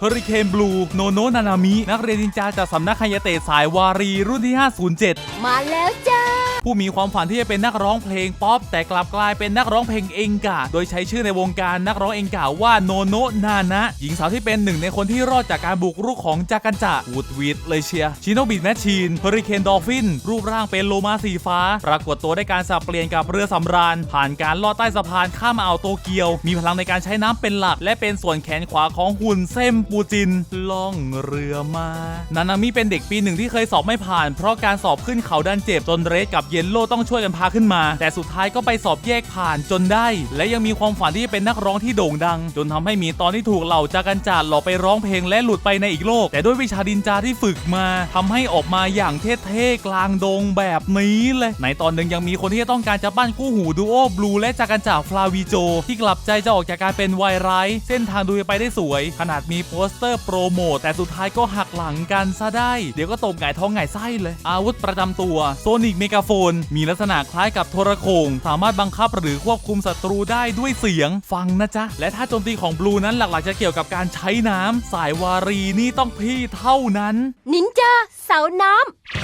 เฮอริเคนบลูโนโนนานามิ นักเรียนนินจาจากสำนักคายเตะสายวารีรุ่นที่ 507 มาแล้วจ้า ผู้มีความฝันที่จะเป็นนักร้องเพลงป๊อปแต่กลับกลายเป็นนักร้องเพลงเองกาโดยใช้ชื่อในวงการนักร้องเองกาว่าโนโนนานะ หญิงสาวที่เป็นหนึ่งในคนที่รอดจากการบุกรุกของจากันจะวูดวีดเลยเชียชิโนบิดแมชชีนเฮอริเคนดอลฟิน รูปร่างเป็นโลมาสีฟ้า ปรากฏตัวได้การสับเปลี่ยนกับเรือสำราญ ผ่านการลอดใต้สะพานข้ามอ่าวโตเกียว มีพลังในการใช้น้ำเป็นหลัก และเป็นส่วนแขนขวาของหุ่นเซมปูจินล่องเรือมา นานามิเป็นเด็กปีหนึ่งที่เคยสอบไม่ผ่าน เพราะการสอบขึ้นเขาดันเจ็บจนเรสกับเยนโลต้องช่วยกันพาขึ้นมา แต่สุดท้ายก็ไปสอบแยกผ่านจนได้ และยังมีความฝันที่จะเป็นนักร้องที่โด่งดัง จนทำให้มีตอนที่ถูกเหล่าจากันจาดหลอกไปร้องเพลงและหลุดไปในอีกโลก แต่ด้วยวิชาดินจาที่ฝึกมาทำให้ออกมาอย่างเท่ๆกลางดงแบบนี้เลยในตอนหนึ่งยังมีคนที่ต้องการจะปั้นคู่หูดูโอบลูและจากันจาฟลาวิโจ ที่กลับใจจะออกจากการเป็นวายร้ายเส้นทางดูไปได้สวย ขนาดมีโปสเตอร์โปรโมทแต่สุดท้ายก็หักหลังกันซะได้ เดี๋ยวก็ตบหงายท้องหงายไส้เลย อาวุธประจำตัวโซนิกเมกาโฟน มีลักษณะคล้ายกับโทรโขงสามารถบังคับหรือควบคุมศัตรูได้ด้วยเสียง ฟังนะจ๊ะ และถ้าโจมตีของบลูนั้นหลักๆจะเกี่ยวกับการใช้น้ำสายวารีนี่ต้องพี่เท่านั้น นินจาเสาน้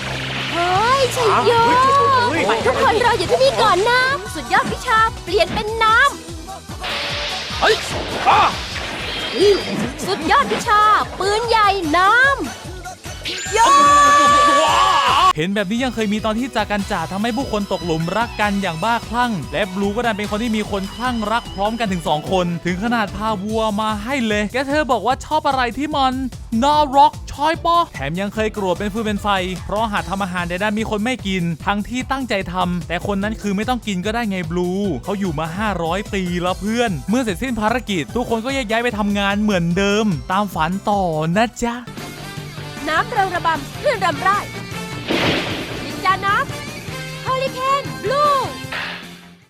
ำเฮ้ยชัยโยทุกคนรออยู่ที่นี่ก่อนนะสุดยอดวิชาเปลี่ยนเป็นน้ำเฮ้ยอ้าสุดยอดวิชา ปืนใหญ่น้ำ เห็นแบบนี้ยังเคยมีตอนที่จากกันจ่าทำให้ผู้คนตกหลุมรักกันอย่างบ้าคลั่ง และบลูก็ดันเป็นคนที่มีคนคลั่งรักพร้อมกันถึง 2 คน ถึงขนาดพาวัวมาให้เลย แกเธอบอกว่าชอบอะไรที่มันน่าร็อกชอยปอแถมยังเคยโกรธเป็นฟืนเป็นไฟ เพราะหากทำอาหารแต่ดันมีคนไม่กิน ทั้งที่ตั้งใจทำแต่คนนั้นคือไม่ต้องกินก็ได้ไงบลูเขาอยู่มา 500 ปีแล้วเพื่อน เมื่อเสร็จสิ้นภารกิจ ทุกคนก็แยกย้ายไปทำงานเหมือนเดิม ตามฝันต่อนะจ๊ะ น้ำเริงระบำเพื่อนรำไร้ Thank you.